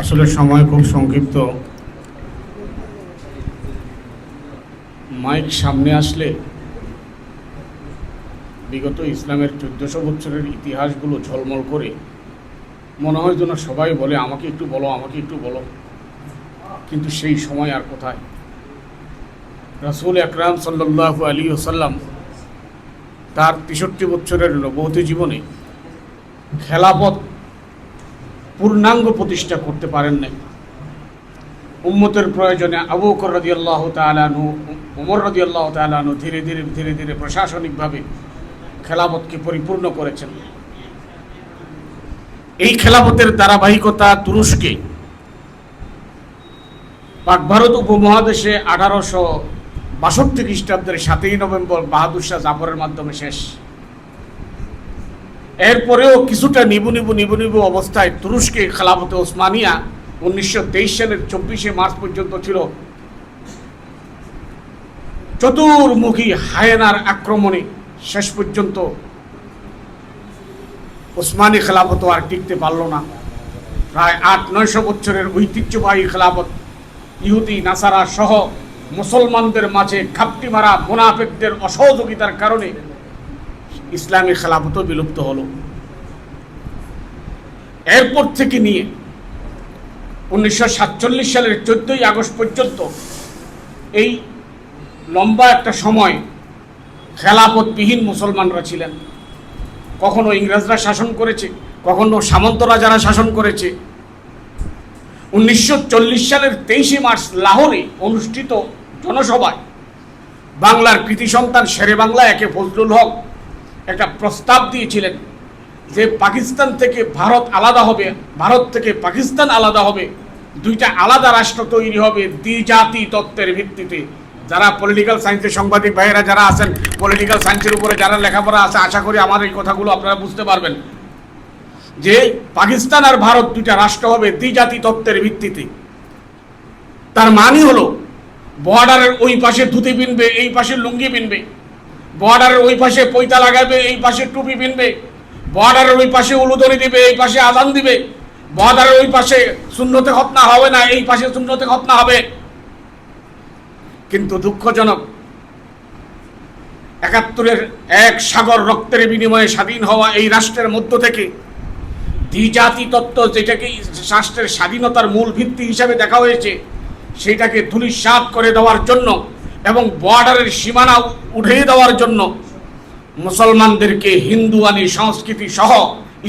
আসলে সময় খুব সংক্ষিপ্ত। মাইক সামনে আসলে বিগত ইসলামের চোদ্দশো বছরের ইতিহাসগুলো ঝলমল করে মনে হয় যেন সবাই বলে আমাকে একটু বলো আমাকে একটু বলো। কিন্তু সেই সময় আর কোথায়? রাসুল আকরাম সাল্লাহ আলী ওসাল্লাম তার তেষট্টি বছরের নবহতি জীবনে খেলাপথ পূর্ণাঙ্গ প্রতিষ্ঠা করতে পারেন নাই। উম্মতের প্রয়োজনে আবু বকর আল্লাহ তালানু উমর রদি আল্লাহ তালানু ধীরে ধীরে ধীরে ধীরে প্রশাসনিকভাবে খেলাপথকে পরিপূর্ণ করেছেন। এই খেলাপথের ধারাবাহিকতা তুরস্কে পাক ভারত উপমহাদেশে আঠারোশো বাষট্টি খ্রিস্টাব্দের সাতই নভেম্বর বাহাদুর শাহ জাফরের মাধ্যমে শেষ। এরপরেও কিছুটা নিবু নিবু নিবু নিবু অবস্থায় তুরস্কে খেলাফতে ওসমানিয়া উনিশশো তেইশ সালের চব্বিশে মার্চ পর্যন্ত ছিল। চতুর্মুখী হায়েনার আক্রমণে শেষ পর্যন্ত ওসমানী খেলাফত আর টিকতে পারল না। প্রায় আট নয়শো বছরের ঐতিহ্যবাহী খেলাফত ইহুদি নাসারা সহ মুসলমানদের মাঝে ঘাপটি মারা মোনাফেকদের অসহযোগিতার কারণে ইসলামী খেলাফত বিলুপ্ত হলো। এরপর থেকে নিয়ে উনিশশো সাতচল্লিশ সালের চোদ্দই আগস্ট পর্যন্ত এই লম্বা একটা সময় খেলাফতবিহীন মুসলমানরা ছিলেন। কখনো ইংরেজরা শাসন করেছে, কখনো সামন্ত রাজারা শাসন করেছে। উনিশশো চল্লিশ সালের তেইশে মার্চ লাহোরে অনুষ্ঠিত জনসভায় বাংলার কৃতি সন্তান শেরে বাংলা একে ফজলুল হক একটা প্রস্তাব দিয়েছিলেন যে পাকিস্তান থেকে ভারত আলাদা হবে, ভারত থেকে পাকিস্তান আলাদা হবে, দুইটা আলাদা রাষ্ট্র তৈরি হবে দ্বিজাতি তত্ত্বের ভিত্তিতে। যারা পলিটিক্যাল সায়েন্সের সাংবাদিক ভাইয়েরা যারা আছেন পলিটিক্যাল সায়েন্সের উপরে যারা লেখাপড়া আছে, আশা করি আমার এই কথাগুলো আপনারা বুঝতে পারবেন। যে পাকিস্তান আর ভারত দুইটা রাষ্ট্র হবে দ্বিজাতি তত্ত্বের ভিত্তিতে। তার মানই হলো বর্ডারের ওই পাশে ধুতি পিনবে এই পাশে লুঙ্গি পিনবে বর্ডারের ওই পাশে পৈতা লাগাবে, এই পাশে টুপি পিনবে। বর্ডারের ওই পাশে উলুদনি দিবে, এই পাশে আজান দিবে। বর্ডারের ওই পাশে শূন্যতে খতনা হবে না, এই পাশে শূন্যতে খতনা হবে। কিন্তু দুঃখজনক, একাত্তরের এক সাগর রক্তের বিনিময়ে স্বাধীন হওয়া এই রাষ্ট্রের মধ্য থেকে দ্বিজাতি তত্ত্ব যেটাকে রাষ্ট্রের স্বাধীনতার মূল ভিত্তি হিসাবে দেখা হয়েছে, সেটাকে ধুলিসাৎ করে দেওয়ার জন্য এবং বর্ডারের সীমানা উঠিয়ে দেওয়ার জন্য মুসলমানদেরকে হিন্দুয়ানি সংস্কৃতি সহ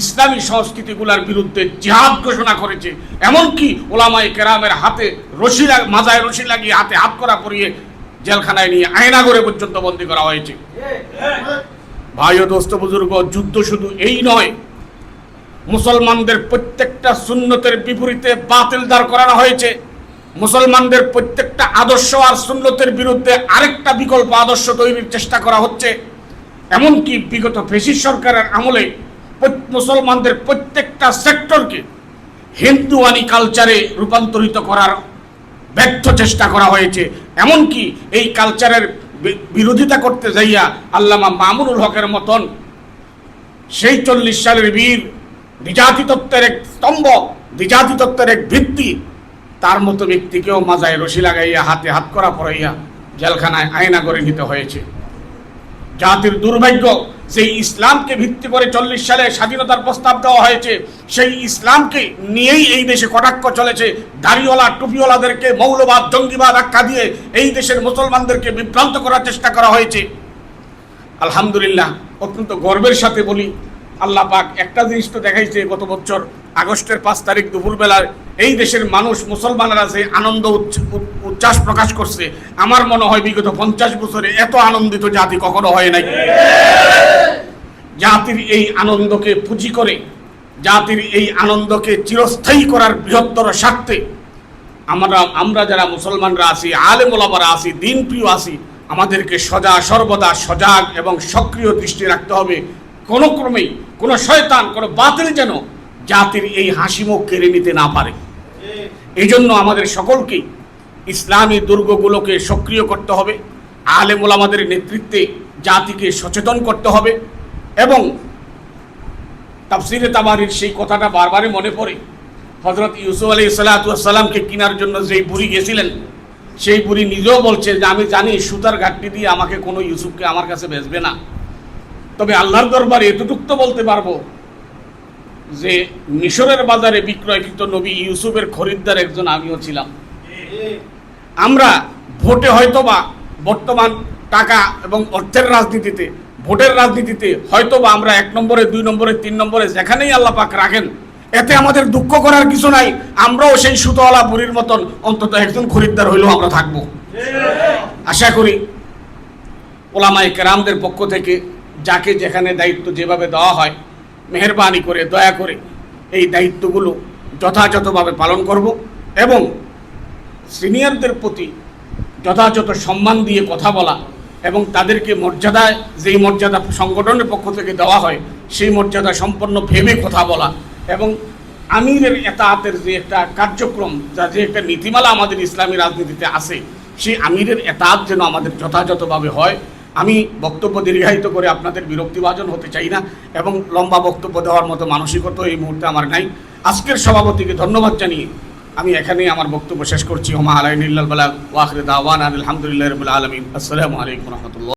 ইসলামী সংস্কৃতিগুলোর বিরুদ্ধে জিহাদ ঘোষণা করেছে। এমনকি ওলামাই কেরামের হাতে রশি মাজায় রশি লাগিয়ে হাতে হাত করা পরিয়ে জেলখানায় নিয়ে আয়নাগরে পর্যন্ত বন্দী করা হয়েছে। ভাই ও দোস্ত বুজুর্গ, যুদ্ধ শুধু এই নয়, মুসলমানদের প্রত্যেকটা সুন্নতের বিপরীতে বাতিল দাঁড় করানো হয়েছে। মুসলমানদের প্রত্যেকটা আদর্শ আর সুন্নতের বিরুদ্ধে আরেকটা বিকল্প আদর্শ তৈরির চেষ্টা করা হচ্ছে। এমনকি বিগত ফেসিস সরকারের আমলে মুসলমানদের প্রত্যেকটা সেক্টরকে হিন্দুয়ানি কালচারে রূপান্তরিত করার ব্যর্থ চেষ্টা করা হয়েছে। এমনকি এই কালচারের বিরোধিতা করতে যাইয়া আল্লামা মামুনুল হকের মতন সেই চল্লিশ সালের বীর দ্বিজাতি তত্ত্বের এক স্তম্ভ দ্বিজাতি তত্ত্বের এক ভিত্তি তার মতো ব্যক্তিকেও মাজায় রশি লাগাইয়া, হাতে হাত করা পড়াইয়া জেলখানায় আয়না করে নিতে হয়েছে। জাতির দুর্ভাগ্য সেই ইসলামকে ভিত্তি করে চল্লিশ সালে স্বাধীনতার প্রস্তাব দেওয়া হয়েছে, সেই ইসলামকে নিয়েই এই দেশে কটাক্ষ চলেছে। দাড়িওয়ালা, টুপিওয়ালাদেরকে মৌলবাদ, জঙ্গিবাদ আখ্যা দিয়ে এই দেশের মুসলমানদেরকে বিভ্রান্ত করার চেষ্টা করা হয়েছে। আলহামদুলিল্লাহ, অত্যন্ত গর্বের সাথে বলি, আল্লাহ পাক একটা জিনিস তো দেখাইছে গত বছর, আগস্টের পাঁচ তারিখ দুপুরবেলায় এই দেশের মানুষ মুসলমানরা যে আনন্দ উচ্ছ্বাস প্রকাশ করছে, আমার মনে হয় বিগত পঞ্চাশ বছরে এত আনন্দিত জাতি কখনো হয় নাই। জাতির এই আনন্দকে পুঁজি করে, জাতির এই আনন্দকে চিরস্থায়ী করার বৃহত্তর স্বার্থে আমরা আমরা যারা মুসলমানরা আছি আলেম ওলামারা আছি দিন প্রিয় আছি, আমাদেরকে সদা সর্বদা সজাগ এবং সক্রিয় দৃষ্টি রাখতে হবে। কোনো ক্রমেই, কোনো শয়তান, কোনো বাতিল যেন জাতির এই হাসি মুখ কেড়ে নিতে না পারে। এই জন্য আমাদের সকলকেই ইসলামী দুর্গগুলোকে সক্রিয় করতে হবে, আলেম ওলামাদের নেতৃত্বে জাতিকে সচেতন করতে হবে এবং তাফসিরে তাবারির সেই কথাটা বারবারই মনে পড়ে। হজরত ইউসুফ আলী সাল্লাতামকে কেনার জন্য যেই বুড়ি গেছিলেন, সেই বুড়ি নিজেও বলছে যে, আমি জানি সুতার ঘাটতি দিয়ে আমাকে কোনো ইউসুফকে আমার কাছে বেচবে না। তবে আল্লাহর দরবারে এতটুক তো বলতে পারব যে মিশরের বাজারে বিক্রয়কৃত নবী ইউসুফের খরিদ্দার একজন আমিও ছিলাম। আমরা ভোটে হয়তোবা বর্তমান টাকা এবং অর্থের রাজনীতিতে, ভোটের রাজনীতিতে হয়তোবা আমরা এক নম্বরে, দুই নম্বরে, তিন নম্বরে যেখানেই আল্লাহ পাক রাখেন, এতে আমাদের দুঃখ করার কিছু নাই। আমরাও সেই সুতোওয়ালা বুড়ির মতন অন্তত একজন খরিদ্দার হইলেও আমরা থাকব। আশা করি ওলামাই কেরামদের পক্ষ থেকে যাকে যেখানে দায়িত্ব যেভাবে দেওয়া হয় মেহরবানি করে, দয়া করে এই দায়িত্বগুলো যথাযথভাবে পালন করব এবং সিনিয়রদের প্রতি যথাযথ সম্মান দিয়ে কথা বলা এবং তাদেরকে মর্যাদায়, যেই মর্যাদা সংগঠনের পক্ষ থেকে দেওয়া হয়, সেই মর্যাদা সম্পন্ন ভেবে কথা বলা এবং আমিরের এতাহাতের যে একটা কার্যক্রম, যা যে একটা নীতিমালা আমাদের ইসলামী রাজনীতিতে আছে, সেই আমিরের এতাহাত যেন আমাদের যথাযথভাবে হয় আমি বক্তব্য দীর্ঘায়িত করে আপনাদের বিরক্তিভাজন হতে চাই না এবং লম্বা বক্তব্য দেওয়ার মতো মানসিকতা এই মুহূর্তে আমার নাই। আজকের সভাপতিকে ধন্যবাদ জানিয়ে আমি এখানেই আমার বক্তব্য শেষ করছি। হোমা আলাইনুল্লাহ বালাগ ওয়াখরে দাওয়ান আলহামদুলিল্লাহ রবিল আলমিন। আসসালামু আলাইকুম রহমতুল্লাহ।